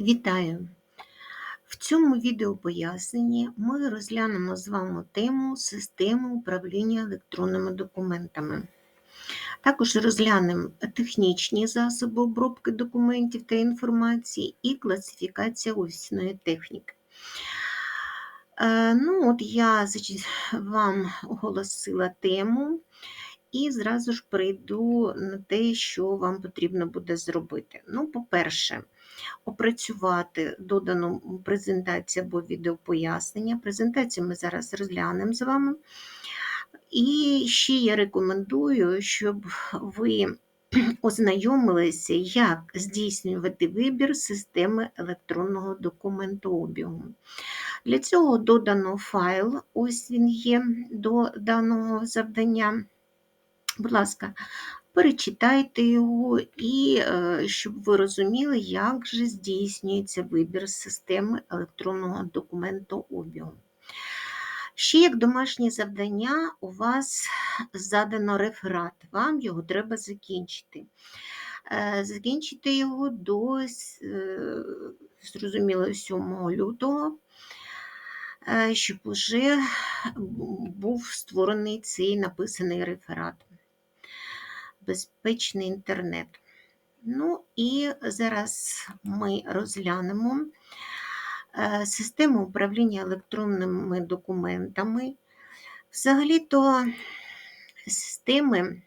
Вітаю! В цьому відеопоясненні ми розглянемо з вами тему системи управління електронними документами. Також розглянемо технічні засоби обробки документів та інформації і класифікація офісної техніки. Е, Ну, от Я вам оголосила тему і зразу ж перейду на те, що вам потрібно буде зробити. Ну, По-перше, опрацювати додану презентацію або відеопояснення. Презентацію ми зараз розглянемо з вами. І ще я рекомендую, щоб ви ознайомилися, як здійснювати вибір системи електронного документообігу. Для цього додано файл, ось він є до даного завдання. Будь ласка, перечитайте його і е, щоб ви розуміли, як же здійснюється вибір системи електронного документообігу. Ще як домашнє завдання, у вас задано реферат, вам його треба закінчити. Е, закінчити його до, е, зрозуміло, 7 лютого, щоб вже був створений цей написаний реферат безпечний інтернет. Ну і зараз ми розглянемо е, систему управління електронними документами. Взагалі-то системи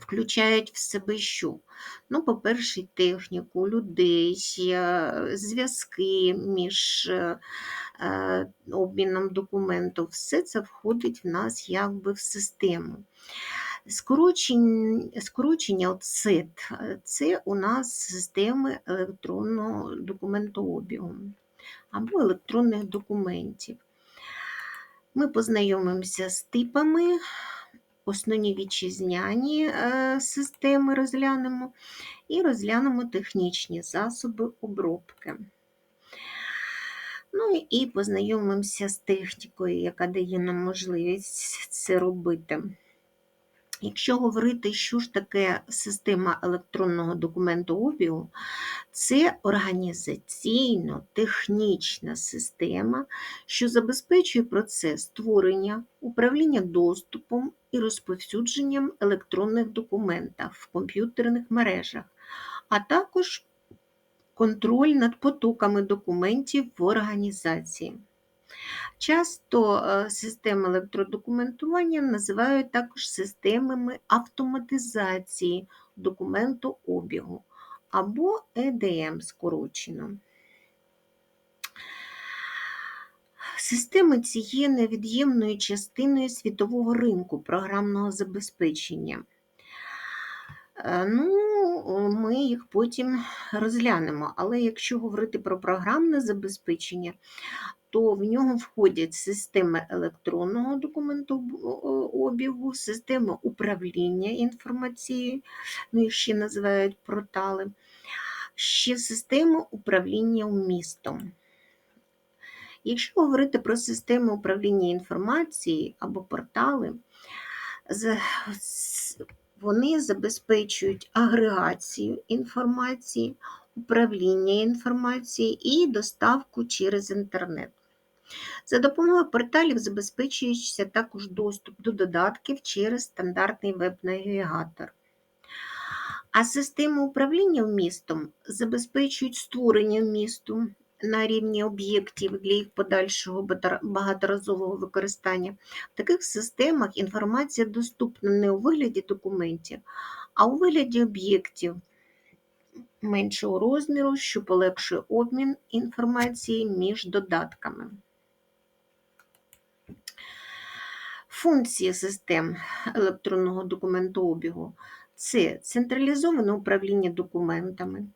включають в себе що? Ну, по-перше, техніку, людей, зв'язки між е, обміном документів. Все це входить в нас якби в систему. Скорочення, скорочення ЦЕТ це у нас системи електронного документообігу або електронних документів. Ми познайомимося з типами, основні вітчизняні е, системи розглянемо і розглянемо технічні засоби обробки. Ну і познайомимося з технікою, яка дає нам можливість це робити. Якщо говорити, що ж таке система електронного документообігу, це організаційно-технічна система, що забезпечує процес створення, управління доступом і розповсюдженням електронних документів в комп'ютерних мережах, а також контроль над потоками документів в організації. Часто е, системи електродокументування називають також системами автоматизації документообігу або ЕДМ скорочено. Системи ці є невід'ємною частиною світового ринку програмного забезпечення. Е, ну, Ми їх потім розглянемо. Але якщо говорити про програмне забезпечення, то в нього входять системи електронного документообігу, система управління інформацією, ну їх ще називають портали, ще система управління містом. Якщо говорити про систему управління інформацією або портали, вони забезпечують агрегацію інформації, управління інформацією і доставку через інтернет. За допомогою порталів забезпечується також доступ до додатків через стандартний веб-навігатор. А системи управління містом забезпечують створення місту на рівні об'єктів для їх подальшого багаторазового використання. В таких системах інформація доступна не у вигляді документів, а у вигляді об'єктів меншого розміру, що полегшує обмін інформації між додатками. Функції систем електронного документообігу це централізоване управління документами,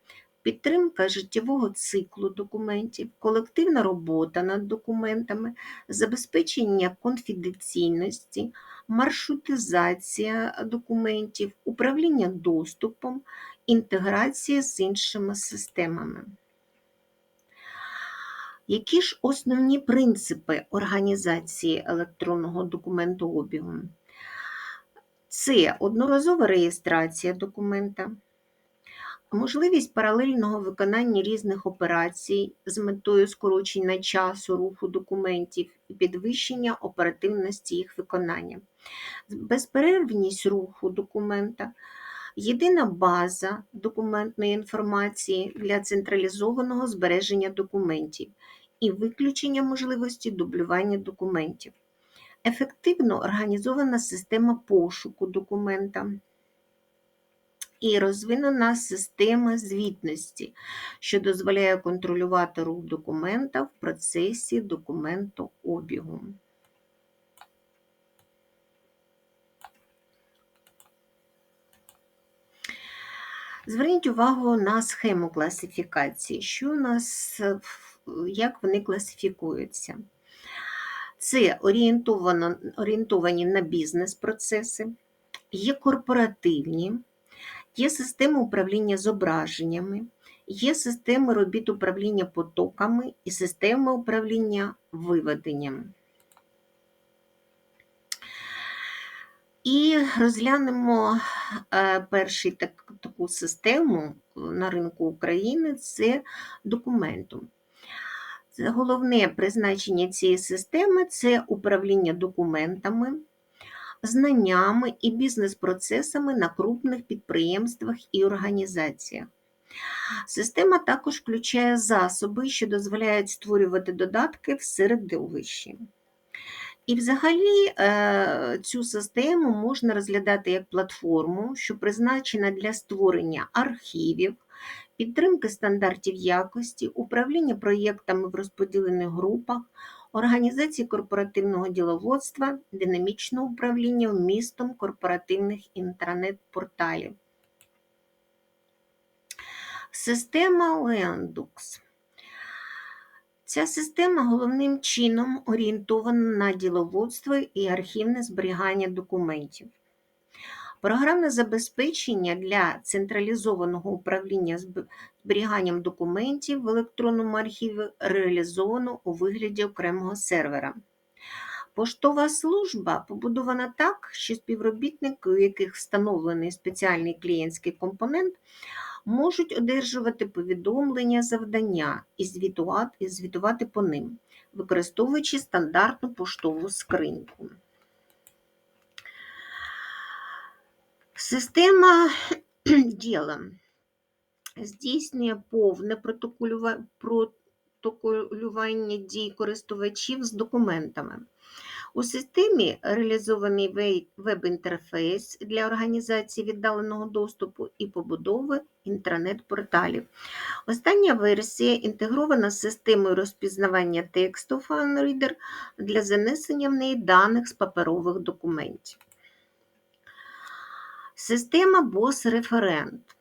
підтримка життєвого циклу документів, колективна робота над документами, забезпечення конфіденційності, маршрутизація документів, управління доступом, інтеграція з іншими системами. Які ж основні принципи організації електронного документообігу? Це одноразова реєстрація документа, Можливість паралельного виконання різних операцій з метою скорочення часу руху документів і підвищення оперативності їх виконання, безперервність руху документа, єдина база документної інформації для централізованого збереження документів і виключення можливості дублювання документів, ефективно організована система пошуку документа і розвинена система звітності, що дозволяє контролювати рух документа в процесі документообігу. Зверніть увагу на схему класифікації, що у нас, як вони класифікуються. Це орієнтовано, орієнтовані на бізнес-процеси, є корпоративні, є системи управління зображеннями, є системи робіт управління потоками і системи управління виведенням. І розглянемо е, першу так, таку систему на ринку України це документум. Головне призначення цієї системи це управління документами, знаннями і бізнес-процесами на крупних підприємствах і організаціях. Система також включає засоби, що дозволяють створювати додатки в середовищі. І взагалі е, цю систему можна розглядати як платформу, що призначена для створення архівів, підтримки стандартів якості, управління проєктами в розподілених групах, організації корпоративного діловодства, динамічного управління вмістом корпоративних інтранет-порталів. Система Leandux. Ця система головним чином орієнтована на діловодство і архівне зберігання документів. Програмне забезпечення для централізованого управління зберіганням документів в електронному архіві реалізовано у вигляді окремого сервера. Поштова служба побудована так, що співробітники, у яких встановлений спеціальний клієнтський компонент, можуть одержувати повідомлення завдання і звітувати, по ним, використовуючи стандартну поштову скриньку. Система діла здійснює повне протоколювання дій користувачів з документами. У системі реалізований веб-інтерфейс для організації віддаленого доступу і побудови інтранет-порталів. Остання версія інтегрована з системою розпізнавання тексту FunReader для занесення в неї даних з паперових документів. Система BOSS-референт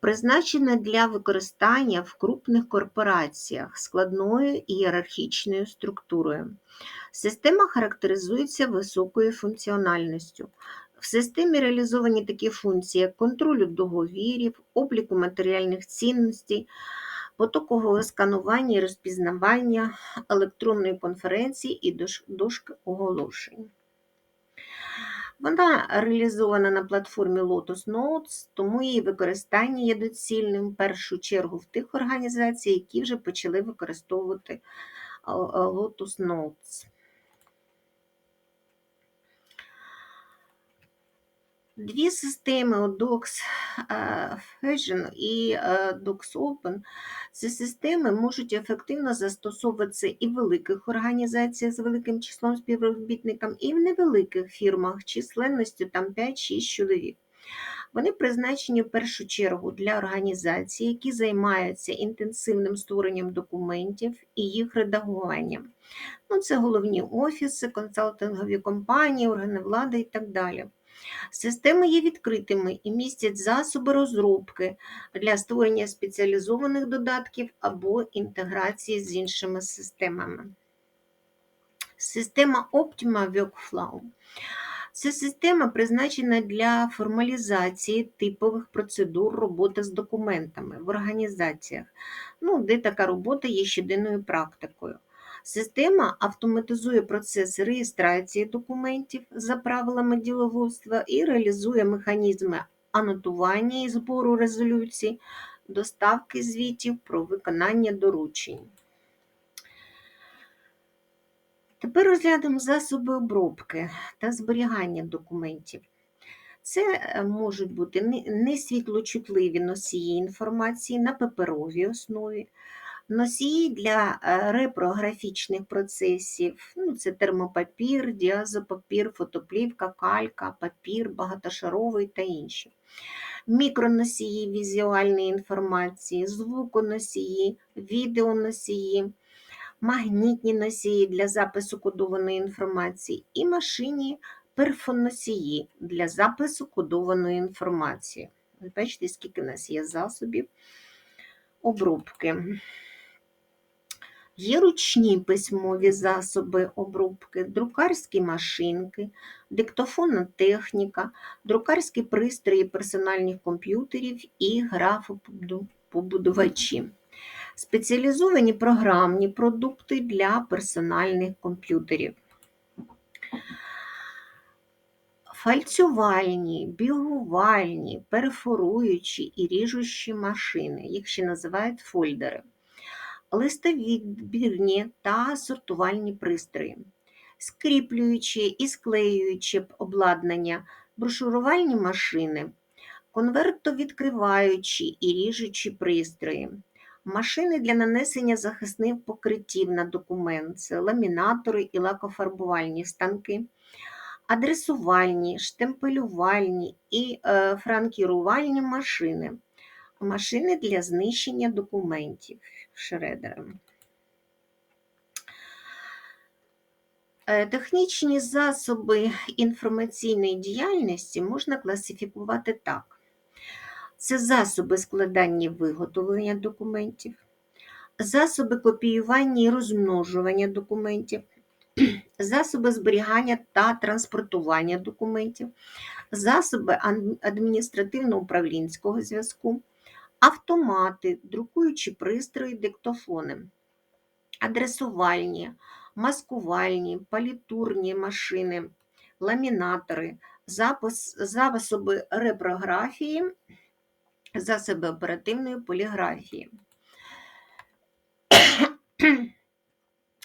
призначена для використання в крупних корпораціях складною ієрархічною структурою. Система характеризується високою функціональністю. В системі реалізовані такі функції, як контролю договірів, обліку матеріальних цінностей, потокового сканування і розпізнавання електронної конференції і дошки оголошень. Вона реалізована на платформі Lotus Notes, тому її використання є доцільним в першу чергу в тих організаціях, які вже почали використовувати Lotus Notes. Дві системи Docs Fusion і Docs Open. Ці системи можуть ефективно застосовуватися і в великих організаціях з великим числом співробітників, і в невеликих фірмах численністю там 5-6 чоловік. Вони призначені в першу чергу для організацій, які займаються інтенсивним створенням документів і їх редагуванням. Ну, Це головні офіси, консалтингові компанії, органи влади і так далі. Системи є відкритими і містять засоби розробки для створення спеціалізованих додатків або інтеграції з іншими системами. Система Optima Workflow. Ця система призначена для формалізації типових процедур роботи з документами в організаціях, ну, де така робота є щоденною практикою. Система автоматизує процес реєстрації документів за правилами діловодства і реалізує механізми анотування і збору резолюцій, доставки звітів про виконання доручень. Тепер розглянемо засоби обробки та зберігання документів. Це е, можуть бути несвітлочутливі носії інформації на паперовій основі, носії для е, репрографічних процесів, ну, це термопапір, діазопапір, фотоплівка, калька, папір, багатошаровий та інші. Мікроносії візуальної інформації, звуконосії, відеоносії, магнітні носії для запису кодованої інформації і машині перфоносії для запису кодованої інформації. Ви бачите, скільки в нас є засобів обробки. Є ручні письмові засоби обробки, друкарські машинки, диктофонна техніка, друкарські пристрої персональних комп'ютерів і графопобудувачі. Спеціалізовані програмні продукти для персональних комп'ютерів. Фальцювальні, бігувальні, перфоруючі і ріжучі машини, їх ще називають фольдери, листовідбірні та сортувальні пристрої, скріплюючі і склеюючі обладнання, брошурувальні машини, конвертовідкриваючі і ріжучі пристрої, машини для нанесення захисних покриттів на документ, ламінатори і лакофарбувальні станки адресувальні, штемпелювальні і е, франкірувальні машини, машини для знищення документів шредером. Е, Технічні засоби інформаційної діяльності можна класифікувати так: це засоби складання і виготовлення документів, засоби копіювання і розмножування документів, засоби зберігання та транспортування документів, засоби адміністративно-управлінського зв'язку, автомати, друкуючі пристрої, диктофони, адресувальні, маскувальні, палітурні машини, ламінатори, засоби репрографії, засоби оперативної поліграфії.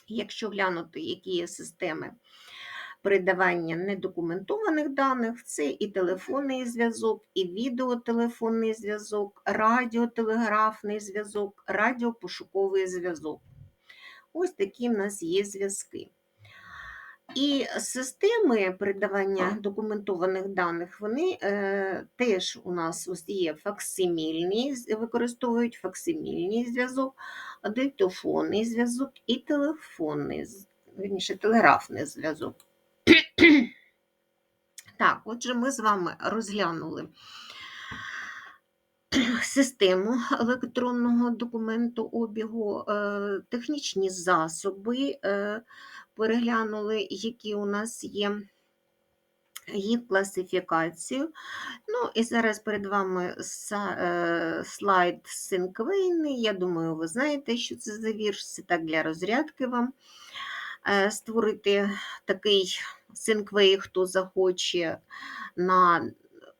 Якщо глянути, які є системи передавання недокументованих даних, це і телефонний зв'язок, і відеотелефонний зв'язок, радіотелеграфний зв'язок, радіопошуковий зв'язок. Ось такі в нас є зв'язки. І системи передавання документованих даних, вони е, теж у нас ось є факсимільні, використовують факсимільний зв'язок, диктофонний зв'язок і телефонний, вірніше, телеграфний зв'язок. Так, отже, ми з вами розглянули систему електронного документообігу, е, технічні засоби, е, переглянули, які у нас є, їх класифікацію. Ну і зараз перед вами е, слайд Синквейни. Я думаю, ви знаєте, що це за вірш. Це так для розрядки вам створити такий синквей, хто захоче на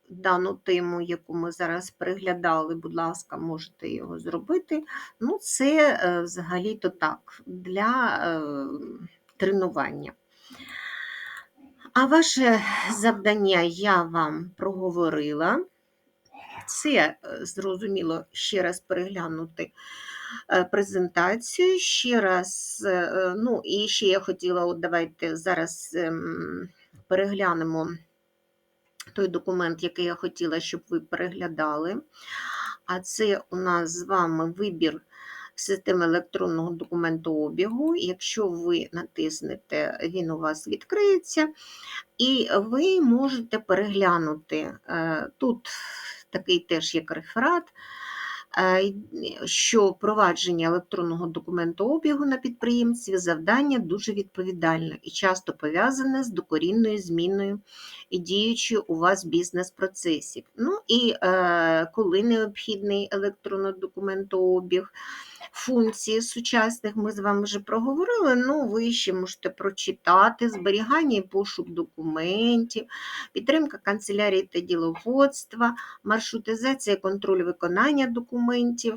дану тему, яку ми зараз переглядали, будь ласка, можете його зробити. Ну, це е, взагалі-то так, для е, тренування. А ваше завдання я вам проговорила. Це е, зрозуміло ще раз переглянути презентацію. Ще раз, е, ну і ще я хотіла, от давайте зараз ем, переглянемо той документ, який я хотіла, щоб ви переглядали. А це у нас з вами вибір системи електронного документообігу. Якщо ви натиснете, він у вас відкриється, і ви можете переглянути. е, Тут такий теж як реферат, е, що провадження електронного документообігу на підприємстві завдання дуже відповідальне і часто пов'язане з докорінною зміною і у вас бізнес-процесів. Ну і е, коли необхідний електронний документообіг, функцій сучасних ми з вами вже проговорили, ну ви ще можете прочитати зберігання і пошук документів, підтримка канцелярії та діловодства, маршрутизація, контроль виконання документів,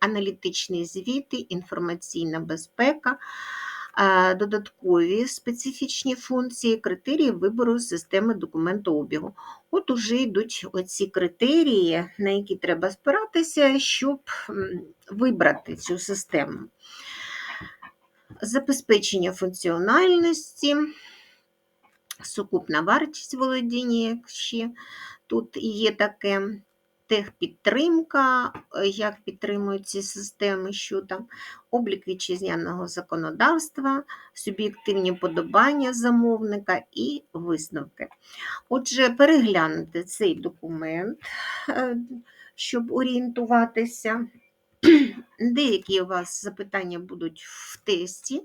аналітичні звіти, інформаційна безпека, додаткові специфічні функції, критерії вибору системи документообігу. От уже йдуть оці критерії, на які треба спиратися, щоб вибрати цю систему. Забезпечення функціональності, сукупна вартість володіння, як ще тут є таке, техпідтримка, е, як підтримують ці системи, що там, облік вітчизняного законодавства, суб'єктивні подобання замовника і висновки. Отже, переглянути цей документ, е, щоб орієнтуватися. Деякі у вас запитання будуть в тесті,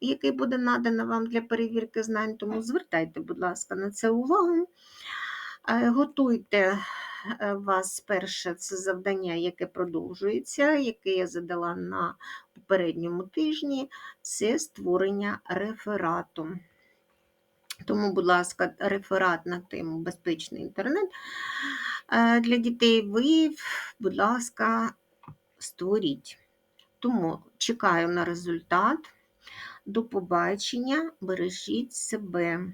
який буде надано вам для перевірки знань, тому звертайте, будь ласка, на це увагу. Е, Готуйте вас перше це завдання, яке продовжується, яке я задала на попередньому тижні, це створення реферату. Тому, будь ласка, реферат на тему безпечний інтернет е, для дітей ви, будь ласка, створіть. Тому чекаю на результат. До побачення, бережіть себе.